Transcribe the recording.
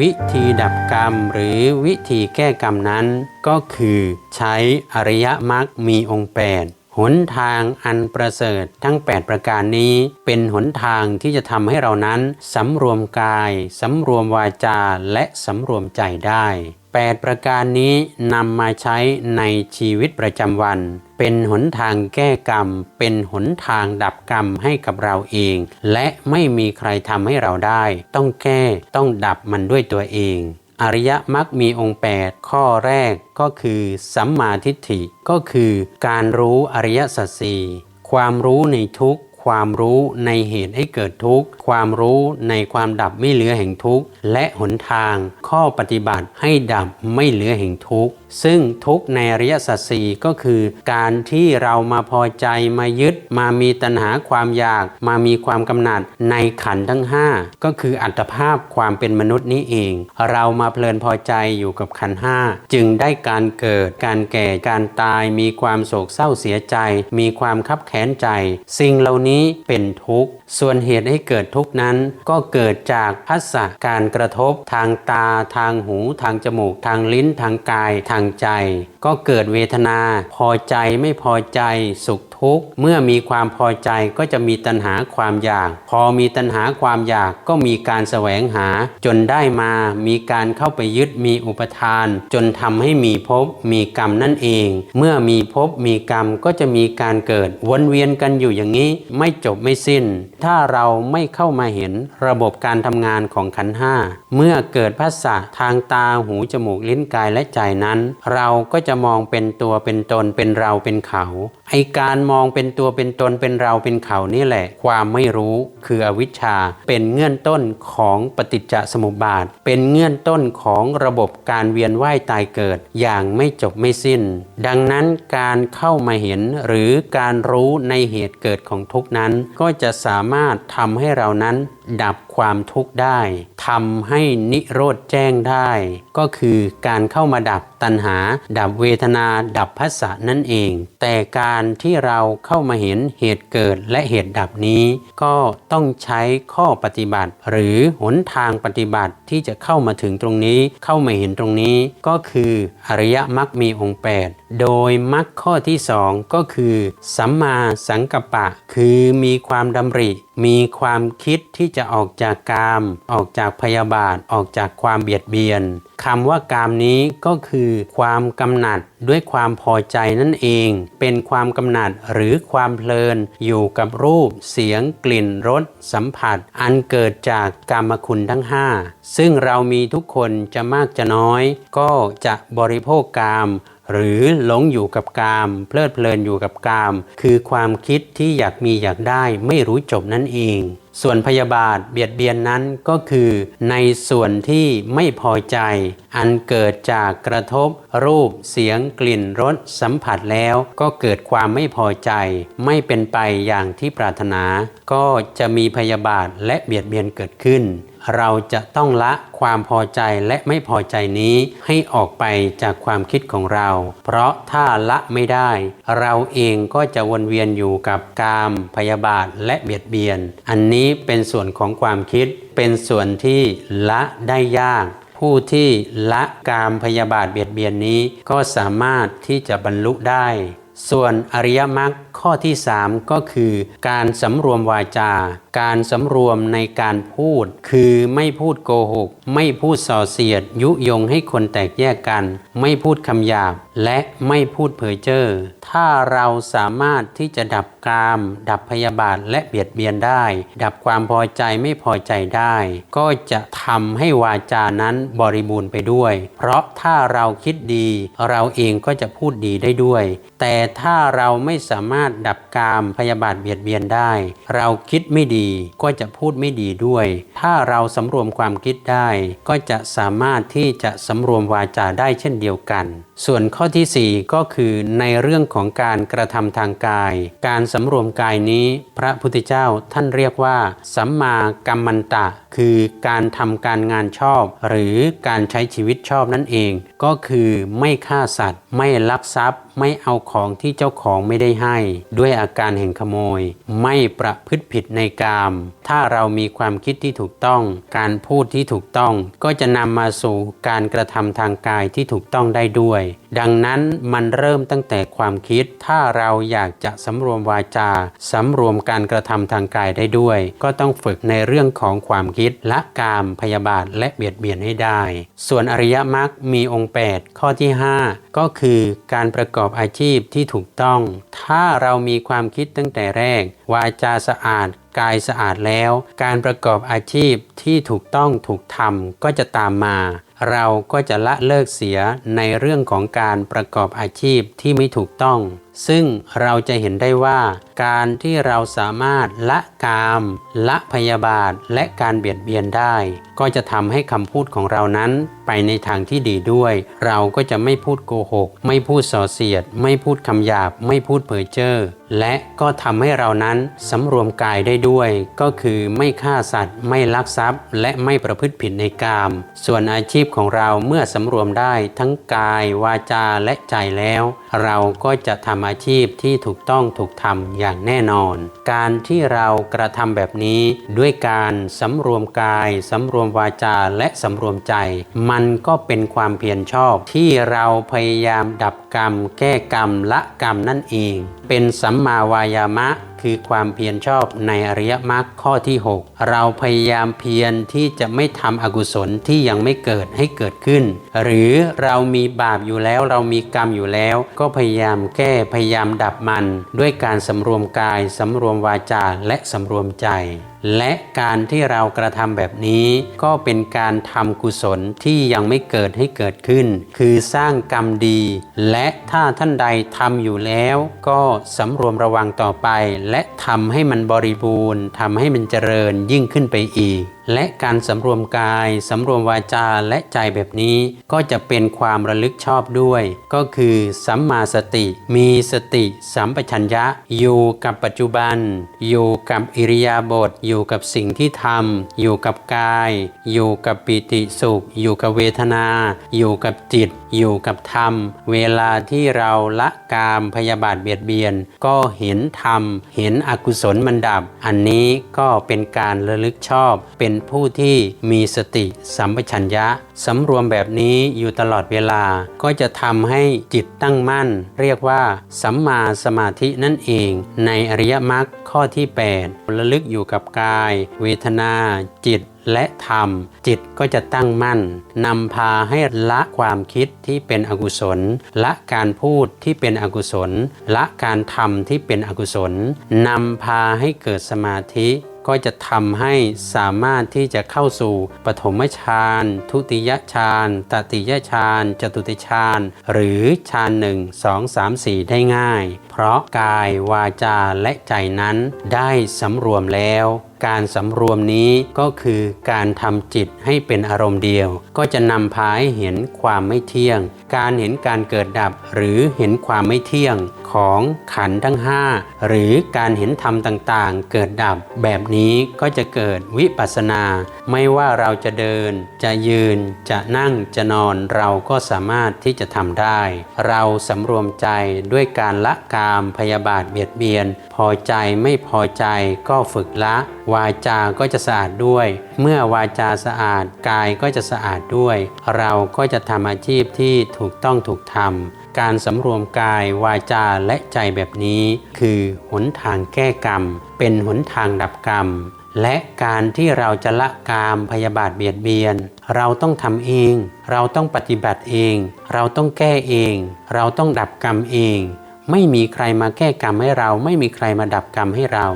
วิธีดับกรรมหรือวิธีแก้กรรมนั้น ก็คือใช้อริยมรรคมีองค์แปดหนทางอันประเสริฐทั้ง 8 ประการนี้ เป็นหนทางที่จะทำให้เรานั้นสำรวมกายสำรวมวาจาและสำรวมใจได้ 8 ประการนี้นำมาใช้ในชีวิตประจำวัน เป็นหนทางแก้กรรม เป็นหนทางดับกรรมให้กับเราเอง และไม่มีใครทำให้เราได้ ต้องแก้ต้องดับมันด้วยตัวเอง อริยมรรคมีองค์ 8 ข้อแรกก็คือสัมมาทิฏฐิก็คือการรู้อริยสัจสี่ความรู้ในทุก ความรู้ในเหตุให้เกิดทุกข์ ความรู้ในความดับไม่เหลือแห่งทุกข์ และหนทางข้อปฏิบัติให้ดับไม่เหลือแห่งทุกข์ ซึ่งทุกในอริยสัจสี่ก็คือการที่เรามาพอใจมายึด มามีตัณหาความอยาก มามีความกำหนัดในขันทั้ง 5 ก็คืออัตภาพความเป็นมนุษย์นี้เอง เรามาเพลินพอใจอยู่กับขันห้าจึงได้การเกิด การแก่การตาย มีความโศกเศร้าเสียใจ มีความคับแค้นใจ สิ่งเหล่านี้เป็นทุกข์ ส่วนเหตุให้เกิดทุกข์นั้นก็เกิดจากพัสสะการกระทบ ทางตาทางหู ทางจมูก ทางลิ้นทางกายทางใจ ก็เกิดเวทนา พอใจไม่พอใจสุขทุกข์ เมื่อมีความพอใจก็จะมีตัณหาความอยาก พอมีตัณหาความอยากก็มีการแสวงหา จนได้มา มีการเข้าไปยึดมีอุปทาน จนทำให้มีภพมีกรรมนั่นเอง เมื่อมีภพมีกรรมก็จะมีการเกิดวนเวียนกันอยู่อย่างนี้ไม่จบไม่สิ้น ถ้าเราไม่เข้ามาเห็นระบบการทำงานของขันห้าเมื่อเกิดพัสสะทางตาหูจมูกลิ้นกายและใจนั้น เราก็จะมองเป็นตัวเป็นตนเป็นเราเป็นเขาไอการมองเป็นตัวเป็นตนเป็นเราเป็นเขานี่แหละ ความไม่รู้คืออวิชชา เป็นเงื่อนต้นของปฏิจจสมุปบาท เป็นเงื่อนต้นของระบบการเวียนว่ายตายเกิด อย่างไม่จบไม่สิ้น ดังนั้นการเข้ามาเห็นหรือการรู้ในเหตุเกิดของทุกนั้น ก็จะสามารถทำให้เรานั้น ดับความทุกข์ได้ทำให้นิโรธแจ้งได้ ก็คือการเข้ามาดับตัณหา ดับเวทนา ดับพัสสะนั่นเอง แต่การที่เราเข้ามาเห็นเหตุเกิดและเหตุดับนี้ ก็ต้องใช้ข้อปฏิบัติ หรือหนทางปฏิบัติที่จะเข้ามาถึงตรงนี้ เข้ามาเห็นตรงนี้ ก็คืออริยมรรคมีองค์ 8 โดยมรรคข้อที่สองก็คือ สัมมาสังกัปปะ คือมีความดำริ มีความคิดที่จะออกจากกาม ออกจากพยาบาท ออกจากความเบียดเบียนคำว่ากามนี้ก็คือความกำหนัดด้วยความพอใจนั่นเอง เป็นความกำหนัดหรือความเพลินอยู่กับรูป เสียง กลิ่น รส สัมผัส อันเกิดจากกามคุณทั้ง 5 ซึ่งเรามีทุกคนจะมากจะน้อย ก็จะบริโภคกาม หรือหลงอยู่กับกาม เพลิดเพลินอยู่กับกาม คือความคิดที่อยากมีอยากได้ไม่รู้จบนั่นเอง ส่วนพยาบาทเบียดเบียนนั้นก็คือในส่วนที่ไม่พอใจ อันเกิดจากกระทบ รูปเสียงกลิ่นรสสัมผัสแล้วก็เกิดความไม่พอใจ ไม่เป็นไปอย่างที่ปรารถนา ก็จะมีพยาบาทและเบียดเบียนเกิดขึ้น เราจะต้องละความพอใจและไม่พอใจนี้ให้ออกไปจากความคิดของเรา เพราะถ้าละไม่ได้ เราเองก็จะวนเวียนอยู่กับกาม พยาบาทและเบียดเบียน อันนี้เป็นส่วนของความคิด เป็นส่วนที่ละได้ยาก ผู้ที่ละกามพยาบาทเบียดเบียนนี้ ก็สามารถที่จะบรรลุได้ ส่วนอริยมรรค ข้อที่ 3 ก็คือ การสำรวมวาจา การสำรวมในการพูด คือไม่พูดโกหก ไม่พูดส่อเสียด ยุยงให้คนแตกแยกกัน ไม่พูดคำหยาบ และไม่พูดเผยเจ้อถ้าเราสามารถที่จะดับกาม ดับพยาบาทและเบียดเบียนได้ ดับความพอใจไม่พอใจได้ ก็จะทำให้วาจานั้นบริบูรณ์ไปด้วย เพราะถ้าเราคิดดี เราเองก็จะพูดดีได้ด้วย แต่ถ้าเราไม่สามารถารถดับกามพยาบาทเบียดเบียนได้ เราคิดไม่ดีก็จะพูดไม่ดีด้วย ถ้าเราสำรวมความคิดได้ ก็จะสามารถที่จะสำรวมวาจาได้เช่นเดียวกัน ส่วนข้อที่ 4 ก็คือในเรื่องของการกระทำทางกาย การสำรวมกายนี้พระพุทธเจ้าท่านเรียกว่า สัมมากัมมันตะ คือการทำการงานชอบ หรือการใช้ชีวิตชอบนั่นเอง ก็คือไม่ฆ่าสัตว์ ไม่ลักทรัพย์ ไม่เอาของที่เจ้าของไม่ได้ให้ ด้วยอาการแห่งขโมย ไม่ประพฤติผิดในกาม ถ้าเรามีความคิดที่ถูกต้อง การพูดที่ถูกต้อง ก็จะนำมาสู่การกระทำทางกายที่ถูกต้องได้ด้วยดังนั้นมันเริ่มตั้งแต่ความคิด ถ้าเราอยากจะสำรวมวาจาสำรวมการกระทำทางกายได้ด้วย ก็ต้องฝึกในเรื่องของความคิดละกามพยาบาทและเบียดเบียนให้ได้ ส่วนอริยมรรคมีองค์ 8 ข้อที่ 5 ก็คือการประกอบอาชีพที่ถูกต้อง ถ้าเรามีความคิดตั้งแต่แรก วาจาสะอาดกายสะอาดแล้ว การประกอบอาชีพที่ถูกต้องถูกทำก็จะตามมา เราก็จะละเลิกเสียในเรื่องของการประกอบอาชีพที่ไม่ถูกต้อง ซึ่งเราจะเห็นได้ว่าการที่เราสามารถละกาม ละพยาบาทและการเบียดเบียนได้ ก็จะทำให้คำพูดของเรานั้นไปในทางที่ดีด้วย เราก็จะไม่พูดโกหก ไม่พูดส่อเสียด ไม่พูดคำหยาบ ไม่พูดเผยเจ้อและก็ทำให้เรานั้นสำรวมกายได้ด้วย ก็คือไม่ฆ่าสัตว์ ไม่ลักทรัพย์ และไม่ประพฤติผิดในกาม ส่วนอาชีพของเราเมื่อสำรวมได้ทั้งกายวาจาและใจแล้ว เราก็จะทำอาชีพที่ถูกต้องถูกทำอย่างแน่นอน การที่เรากระทำแบบนี้ด้วยการสำรวมกายสำรวมวาจาและสำรวมใจ มันก็เป็นความเพียรชอบที่เราพยายามดับกรรม แก้กรรมละกรรมนั่นเอง เป็นสัมมาวายามะคือความเพียรชอบในอริยมรรคข้อที่ 6 เราพยายามเพียรที่จะไม่ทำอกุศลที่ยังไม่เกิดให้เกิดขึ้น หรือเรามีบาปอยู่แล้วเรามีกรรมอยู่แล้ว ก็พยายามแก้พยายามดับมัน ด้วยการสำรวมกายสำรวมวาจาและสำรวมใจและการที่เรากระทำแบบนี้ก็เป็นการทำกุศลที่ยังไม่เกิดให้เกิดขึ้น คือสร้างกรรมดี และถ้าท่านใดทำอยู่แล้ว ก็สำรวมระวังต่อไป และทำให้มันบริบูรณ์ทำให้มันเจริญยิ่งขึ้นไปอีก และการสำรวมกายสำรวมวาจาและใจแบบนี้ก็จะเป็นความระลึกชอบด้วย ก็คือสัมมาสติ มีสติสัมปชัญญะ อยู่กับปัจจุบัน อยู่กับอิริยาบถอยู่กับสิ่งที่ทำอยู่กับกาย อยู่กับปิติสุข อยู่กับเวทนา อยู่กับจิตอยู่กับธรรม เวลาที่เราละกามพยาบาทเบียดเบียน ก็เห็นธรรม เห็นอกุศลมันดับ อันนี้ก็เป็นการระลึกชอบ เป็นผู้ที่มีสติสัมปชัญญะสำรวมแบบนี้อยู่ตลอดเวลา ก็จะทำให้จิตตั้งมั่น เรียกว่า สัมมาสมาธินั่นเอง ในอริยมรรคข้อที่ 8 ระลึกอยู่กับกาย เวทนา จิต และธรรม จิตก็จะตั้งมั่นนำพาให้ละความคิดที่เป็นอกุศล ละการพูดที่เป็นอกุศล ละการทำที่เป็นอกุศลนำพาให้เกิดสมาธิก็จะทำให้สามารถที่จะเข้าสู่ปฐมฌานทุติยฌานตติยฌานจตุติฌานหรือฌานหนึ่งสองสามสี่ได้ง่าย เพราะกายวาจาและใจนั้นได้สำรวมแล้ว การสำรวมนี้ก็คือการทำจิตให้เป็นอารมณ์เดียว ก็จะนำพาให้เห็นความไม่เที่ยง การเห็นการเกิดดับหรือเห็นความไม่เที่ยงของขันทั้ง 5 หรือการเห็นธรรมต่างๆ เกิดดับ แบบนี้ก็จะเกิดวิปัสสนา ไม่ว่าเราจะเดิน จะยืน จะนั่งจะนอนเราก็สามารถที่จะทำได้ เราสำรวมใจด้วยการละกาามพยาบาทเบียดเบียน พอใจไม่พอใจก็ฝึกละ วาจาก็จะสะอาดด้วย เมื่อวาจาสะอาดกายก็จะสะอาดด้วย เราก็จะทำอาชีพที่ถูกต้องถูกทำการสำรวมกายวาจาและใจแบบนี้ คือหนทางแก้กรรม เป็นหนทางดับกรรมและการที่เราจะละกามพยาบาทเบียดเบียน เราต้องทำเอง เราต้องปฏิบัติเอง เราต้องแก้เอง เราต้องดับกรรมเอง ไม่มีใครมาแก้กรรมให้เรา ไม่มีใครมาดับกรรมให้เรา